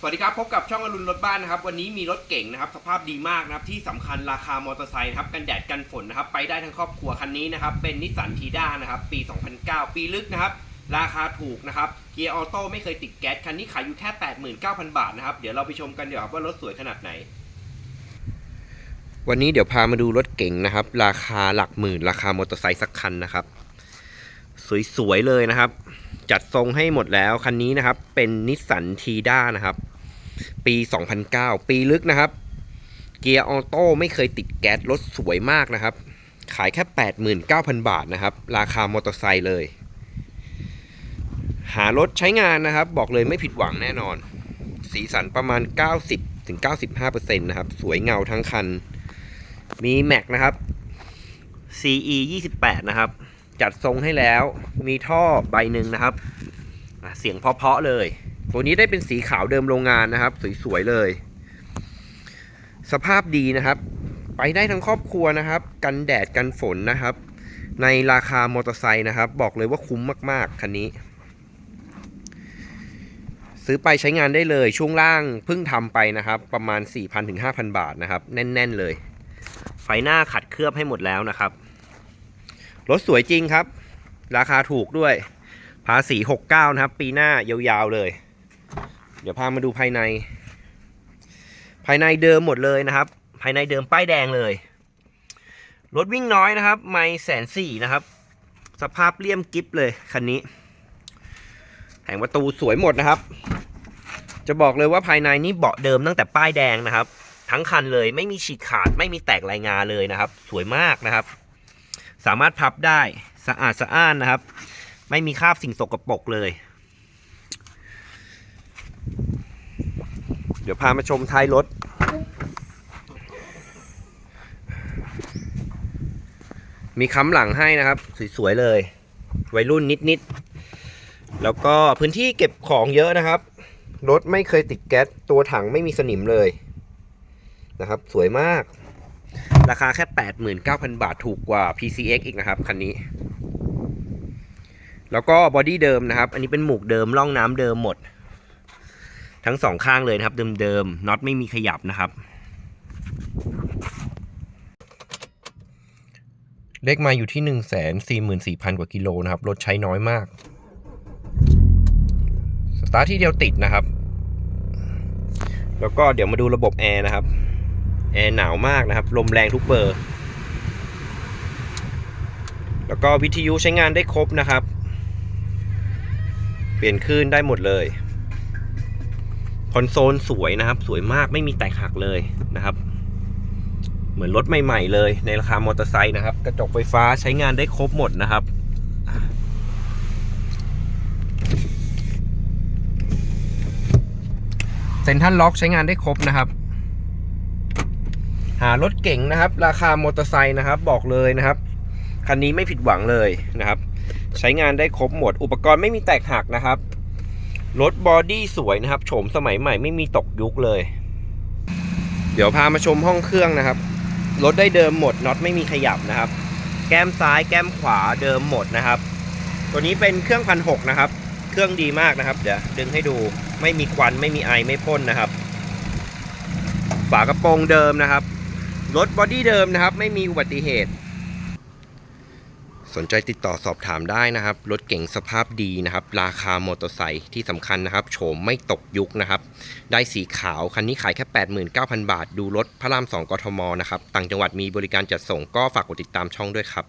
สวัสดีครับ พบกับช่องอรุณรถบ้านนะครับ วันนี้มีรถเก่งนะครับ สภาพดีมากนะครับ ที่สำคัญราคามอเตอร์ไซค์นะครับ กันแดดกันฝนนะครับ ไปได้ทั้งครอบครัวคันนี้นะครับ เป็นนิสสันทีด้านะครับ ปี 2009 ปีลึกนะครับ ราคาถูกนะครับ เกียร์ออโต้ไม่เคยติดแก๊ส คันนี้ขายอยู่แค่ 89,000 บาทนะครับ เดี๋ยวเราไปชมกันเดี๋ยวครับว่ารถสวยขนาดไหน วันนี้เดี๋ยวพามาดูรถเก่งนะครับ ราคาหลักหมื่น ราคามอเตอร์ไซค์สักคันนะครับ สวยๆเลยนะครับ จัดทรงให้หมดแล้ว คันนี้นะครับ เป็นนิสสันทีด้านะครับ ปี 2009 ปีลึกนะครับ เกียร์ออโต้ไม่เคยติดแก๊สรถสวยมากนะครับ ขายแค่ 89,000 บาทนะครับ ราคามอเตอร์ไซค์เลย หารถใช้งานนะครับ บอกเลยไม่ผิดหวังแน่นอน สีสันประมาณ 90ถึง95%นะครับ สวยเงาทั้งคัน มีแม็กนะครับ CE 28นะครับ จัดทรงให้แล้ว มีท่อใบหนึ่งนะครับ เสียงเพาะๆเลย ตัวนี้ได้เป็นสีขาวเดิมโรงงานนะครับ สวยๆเลย สภาพดีนะครับ ไปได้ทั้งครอบครัวนะครับ กันแดดกันฝนนะครับ ในราคามอเตอร์ไซค์นะครับ บอกเลยว่าคุ้มมากๆคันนี้ ซื้อไปใช้งานได้เลย ช่วงล่างเพิ่งทำไปนะครับ ประมาณ 4,000ถึง5,000 บาทนะครับ แน่น ๆ เลย ไฟหน้าขัดเคลือบให้หมดแล้วนะครับ รถสวยจริงครับ ราคาถูกด้วย ภาษี69 นะครับ ปีหน้ายาวๆเลย เดี๋ยวพามาดูภายใน ภายในเดิมหมดเลยนะครับ ภายในเดิมป้ายแดงเลย รถวิ่งน้อยนะครับ ไม่แสนสี่นะครับ สภาพเลี่ยมกิฟเลยคันนี้แผงประตูสวยหมดนะครับ จะบอกเลยว่าภายในนี่เบาะเดิมตั้งแต่ป้ายแดงนะครับ ทั้งคันเลยไม่มีฉีกขาดไม่มีแตกรายงานเลยนะครับ สวยมากนะครับ สามารถพับได้สะอาดสะอ้านนะครับ ไม่มีคราบสิ่งสกปรกเลย เดี๋ยวพามาชมท้ายรถ มีค้ำหลังให้นะครับ สวยๆเลย วัยรุ่นนิดๆ แล้วก็พื้นที่เก็บของเยอะนะครับ รถไม่เคยติดแก๊สตัวถังไม่มีสนิมเลยนะครับ สวยมาก ราคาแค่ 89,000 บาทถูกกว่า PCX อีกนะครับ คันนี้ แล้วก็บอดี้เดิมนะครับ อันนี้เป็นหมูกเดิมร่องน้ำเดิมหมด ทั้งสองข้างเลยนะครับ เดิมๆน็อตไม่มีขยับนะครับเลขมาอยู่ที่1 4 4 0 0 0 กว่ากิโลนะครับ รถใช้น้อยมาก สตาร์ทที่เดียวติดนะครับ แล้วก็เดี๋ยวมาดูระบบแอร์นะครับ แอร์หนาวมากนะครับ ลมแรงทุกเบอร์ แล้วก็วิทยุใช้งานได้ครบนะครับ เปลี่ยนคลื่นได้หมดเลย คอนโซลสวยนะครับ สวยมากไม่มีแตกหักเลยนะครับ เหมือนรถใหม่ๆเลย ในราคามอเตอร์ไซค์นะครับ กระจกไฟฟ้าใช้งานได้ครบหมดนะครับเซ็นทรัลล็อกใช้งานได้ครบนะครับ หารถเก่งนะครับ ราคามอเตอร์ไซค์นะครับบอกเลยนะครับคันนี้ไม่ผิดหวังเลยนะครับ ใช้งานได้ครบหมด อุปกรณ์ไม่มีแตกหักนะครับรถบอดี้สวยนะครับโฉมสมัยใหม่ไม่มีตกยุคเลย เดี๋ยวพามาชมห้องเครื่องนะครับรถได้เดิมหมดน็อตไม่มีขยับนะครับ แก้มซ้ายแก้มขวาเดิมหมดนะครับ ตัวนี้เป็นเครื่องพันหกนะครับ เครื่องดีมากนะครับ เดี๋ยวดึงให้ดูไม่มีควันไม่มีไอไม่พ่นนะครับ ฝากระโปรงเดิมนะครับ รถบอดี้เดิมนะครับ ไม่มีอุบัติเหตุ สนใจติดต่อสอบถามได้นะครับ รถเก่งสภาพดีนะครับ ราคามอเตอร์ไซค์ที่สำคัญนะครับ โฉมไม่ตกยุคนะครับ ได้สีขาว คันนี้ขายแค่ 89,000 บาท ดูรถพระราม 2กทมนะครับ ต่างจังหวัดมีบริการจัดส่งก็ฝากกดติดตามช่องด้วยครับ